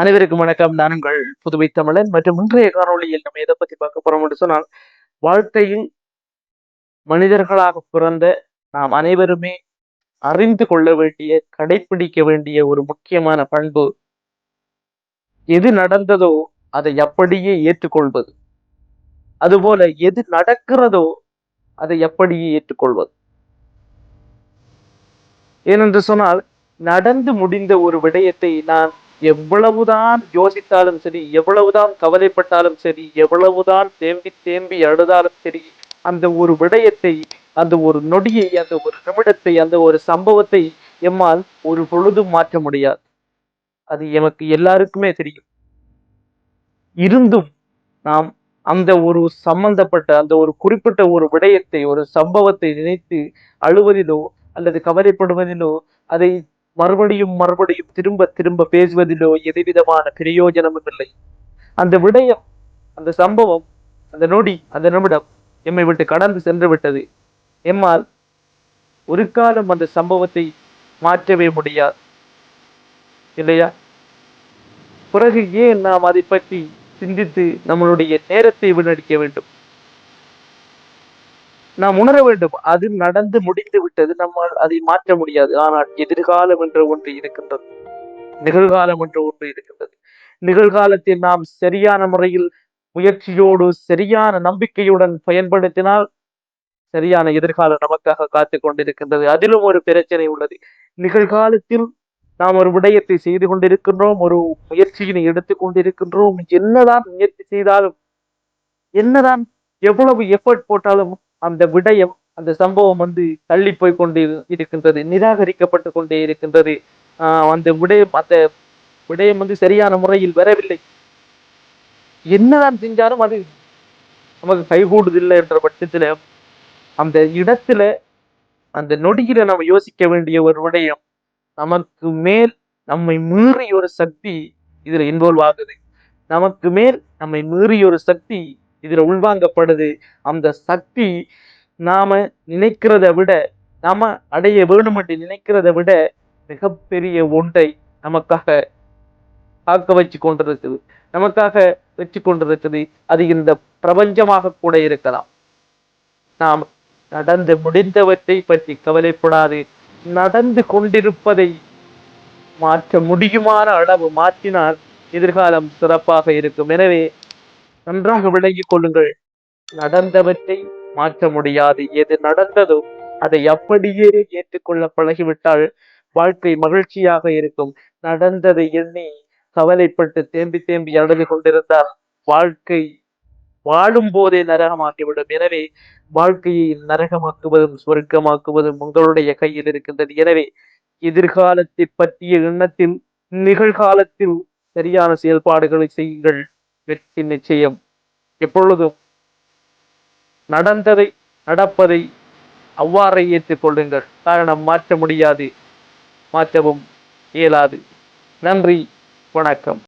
அனைவருக்கும் வணக்கம். நான் புதுவை தமிழன் மற்றும் இன்றைய காணொலியில் நம்ம எதை பத்தி பார்க்க போறோம் என்று சொன்னால் வாழ்க்கையில் மனிதர்களாக பிறந்த நாம் அனைவருமே அறிந்து கொள்ள வேண்டிய கடைபிடிக்க வேண்டிய ஒரு முக்கியமான பண்பு எது நடந்ததோ அதை அப்படியே ஏற்றுக்கொள்வது. அதுபோல எது நடக்கிறதோ அதை எப்படியே ஏற்றுக்கொள்வது. ஏனென்று சொன்னால் நடந்து முடிந்த ஒரு விடயத்தை நான் எவ்வளவுதான் யோசித்தாலும் சரி எவ்வளவுதான் கவலைப்பட்டாலும் சரி எவ்வளவுதான் தேம்பி தேம்பி அழுதாலும் சரி அந்த ஒரு விடயத்தை அந்த ஒரு நொடியை அந்த ஒரு நிமிடத்தை அந்த ஒரு சம்பவத்தை எம்மால் ஒரு பொழுதும் மாற்ற முடியாது. அது எமக்கு எல்லாருக்குமே தெரியும். இருந்தும் நாம் அந்த ஒரு சம்பந்தப்பட்ட அந்த ஒரு குறிப்பிட்ட ஒரு விடயத்தை ஒரு சம்பவத்தை நினைத்து அழுவதிலோ அல்லது கவலைப்படுவதிலோ அதை மறுபடியும் மறுபடியும் திரும்ப திரும்ப பேசுவதிலோ எதுவிதமான பிரயோஜனமும் இல்லை. அந்த விடயம் அந்த சம்பவம் அந்த நொடி அந்த நிமிடம் எம்மை விட்டு கடந்து சென்று விட்டது. எம்மால் ஒரு காலம் அந்த சம்பவத்தை மாற்றவே முடியாது. இல்லையா? பிறகு ஏன் நாம் அதை பற்றி சிந்தித்து நம்மளுடைய நேரத்தை வீணடிக்க வேண்டும்? நாம் உணர வேண்டும். அது நடந்து முடிந்து விட்டது நம்மால் அதை மாற்ற முடியாது. ஆனால் எதிர்காலம் என்ற ஒன்று இருக்கின்றது. நிகழ்காலம் என்ற ஒன்று இருக்கின்றது. நிகழ்காலத்தில் நாம் சரியான முறையில் முயற்சியோடு சரியான நம்பிக்கையுடன் பயன்படுத்தினால் சரியான எதிர்காலம் நமக்காக காத்து கொண்டிருக்கின்றது. அதிலும் ஒரு பிரச்சனை உள்ளது. நிகழ்காலத்தில் நாம் ஒரு விடயத்தை செய்து கொண்டிருக்கின்றோம் ஒரு முயற்சியினை எடுத்துக் கொண்டிருக்கின்றோம். என்னதான் முயற்சி செய்தாலும் என்னதான் எவ்வளவு எஃபர்ட் போட்டாலும் அந்த விடயம் அந்த சம்பவம் வந்து தள்ளி போய் கொண்டு இருக்கின்றது நிராகரிக்கப்பட்டு கொண்டே இருக்கின்றது. ஆஹ் அந்த விடயம் அந்த விடயம் வந்து சரியான முறையில் வரவில்லை. என்னதான் செஞ்சாலும் அது நமக்கு கைகூடுதில்லை என்ற பட்சத்துல அந்த இடத்துல அந்த நொடியில நம்ம யோசிக்க வேண்டிய ஒரு விடயம் நமக்கு மேல் நம்மை மீறி ஒரு சக்தி இதுல இன்வால்வ் ஆகுது. நமக்கு மேல் நம்மை மீறி ஒரு சக்தி இதுல உள்வாங்கப்படுது. அந்த சக்தி நாம நினைக்கிறத விட நாம அடைய வேணும் என்று நினைக்கிறத விட மிகப்பெரிய ஒன்றை நமக்காக காக்க வச்சு கொண்டிருக்குது நமக்காக வச்சு கொண்டிருக்குது அது இந்த பிரபஞ்சமாக கூட இருக்கலாம். நாம் நடந்து முடிந்தவற்றை பற்றி கவலைப்படாது. நடந்து கொண்டிருப்பதை மாற்ற முடியுமான அளவு மாற்றினால் எதிர்காலம் சிறப்பாக இருக்கும். எனவே நன்றாக விளங்கிக் கொள்ளுங்கள். நடந்தவற்றை மாற்ற முடியாது. எது நடந்ததோ அதை அப்படியே ஏற்றுக்கொள்ள பழகிவிட்டால் வாழ்க்கை மகிழ்ச்சியாக இருக்கும். நடந்ததை எண்ணி கவலைப்பட்டு தேம்பி தேம்பி அழுது கொண்டிருந்தால் வாழ்க்கை வாழும் போதே நரகமாக்கிவிடும் எனவே வாழ்க்கையை நரகமாக்குவதும் சொர்க்கமாக்குவதும் உங்களுடைய கையில் இருக்கின்றது. எனவே எதிர்காலத்தை பற்றிய எண்ணத்தில் நிகழ்காலத்தில் சரியான செயல்பாடுகளை செய்யுங்கள். வெற்றி நிச்சயம். எப்பொழுதும் நடந்ததை நடப்பதை அவ்வாறே ஏற்றுக்கொள்ளுங்கள். காரணம் மாற்ற முடியாது. மாற்றவும் இயலாது. நன்றி. வணக்கம்.